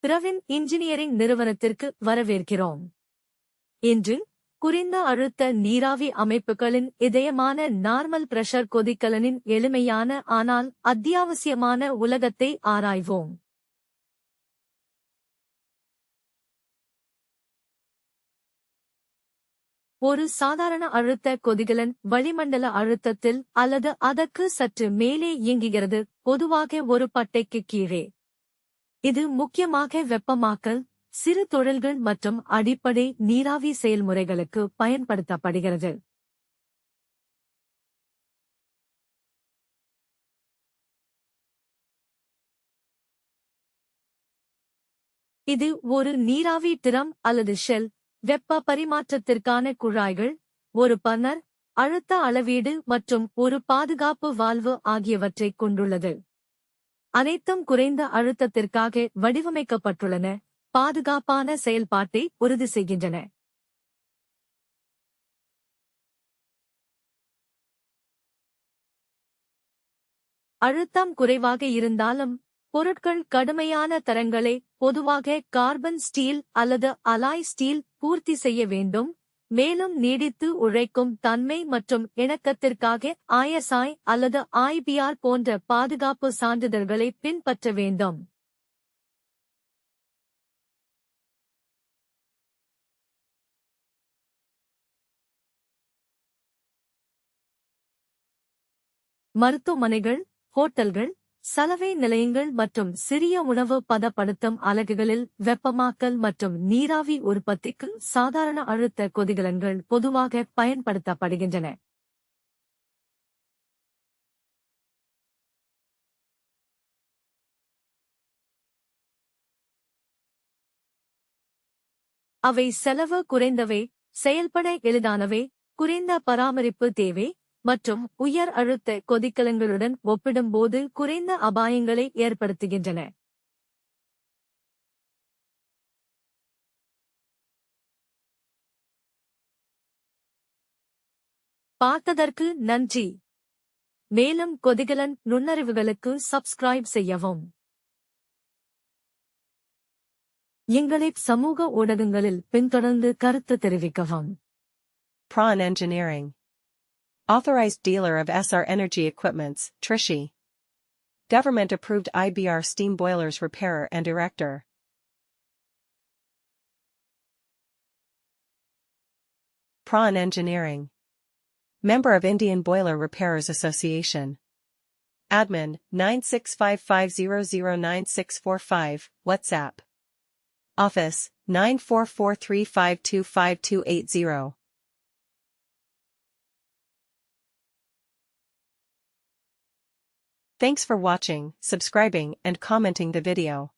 Pravin engineering நிறுவனத்திற்கு வரவேற்கிறோம். இன்று குறைந்த அழுத்த நீராவி அமைப்புகளின் இதயமான நார்மல் பிரஷர் கொதிக்கலனின் எளிமையான ஆனால் அத்தியாவசியமான உலகத்தை ஆராய்வோம். ஒரு சாதாரண அழுத்த கொதிகலன் வளிமண்டல அழுத்தத்தில் அல்லது அதற்கு சற்று மேலே இயங்குகிறது. பொதுவாக ஒரு பட்டைக்கு கீழே. இது முக்கியமாக வெப்பமாக்கல் சிறு தொழில்கள் மற்றும் அடிப்படை நீராவி செயல்முறைகளுக்கு பயன்படுத்தப்படுகிறது. இது ஒரு நீராவி திறம் அல்லது ஷெல் வெப்ப பரிமாற்றத்திற்கான குழாய்கள் ஒரு பன்னர் அழுத்த அளவீடு மற்றும் ஒரு பாதுகாப்பு வால்வு ஆகியவற்றைக் கொண்டுள்ளது. அனைத்தும் குறைந்த அழுத்தத்திற்காக வடிவமைக்கப்பட்டுள்ளன. பாதுகாப்பான செயல்பாட்டை உறுதி செய்கின்றன. அழுத்தம் குறைவாக இருந்தாலும் பொருட்கள் கடுமையான தரங்களை பொதுவாக கார்பன் ஸ்டீல் அல்லது அலாய் ஸ்டீல் பூர்த்தி செய்ய வேண்டும். மேலும் நீடித்து உழைக்கும் தன்மை மற்றும் இணக்கத்திற்காக ஐஎஸ்ஐ அல்லது ஐபிஆர் போன்ற பாதுகாப்பு சான்றிதழ்களை பின்பற்ற வேண்டும். மருத்துவமனைகள் ஹோட்டல்கள் சலவை நிலையங்கள் மற்றும் சிறிய உணவு பதப்படுத்தும் அலகுகளில் வெப்பமாக்கல் மற்றும் நீராவி உற்பத்திக்கு சாதாரண அழுத்த கொதிகலன்கள் பொதுவாக பயன்படுத்தப்படுகின்றன. அவை செலவு குறைந்தவை செயல்பட எளிதானவை குறைந்த பராமரிப்பு தேவை மற்றும் உயர் அழுத்த கொதிக்கலங்களுடன் ஒப்பிடும்போது குறைந்த அபாயங்களை ஏற்படுத்துகின்றன. பார்த்ததற்கு நன்றி. மேலும் கொதிகலன் நுண்ணறிவுகளுக்கு சப்ஸ்கிரைப் செய்யவும். எங்களை சமூக ஊடகங்களில் பின்தொடர்ந்து கருத்து தெரிவிக்கவும். Prawn Engineering. Authorized dealer of SR Energy Equipments, Trichy. Government approved IBR steam boilers repairer and erector. Prawn Engineering. Member of Indian Boiler Repairers Association. Admin 9655009645, WhatsApp. Office 94435252280. Thanks for watching, subscribing, and commenting the video.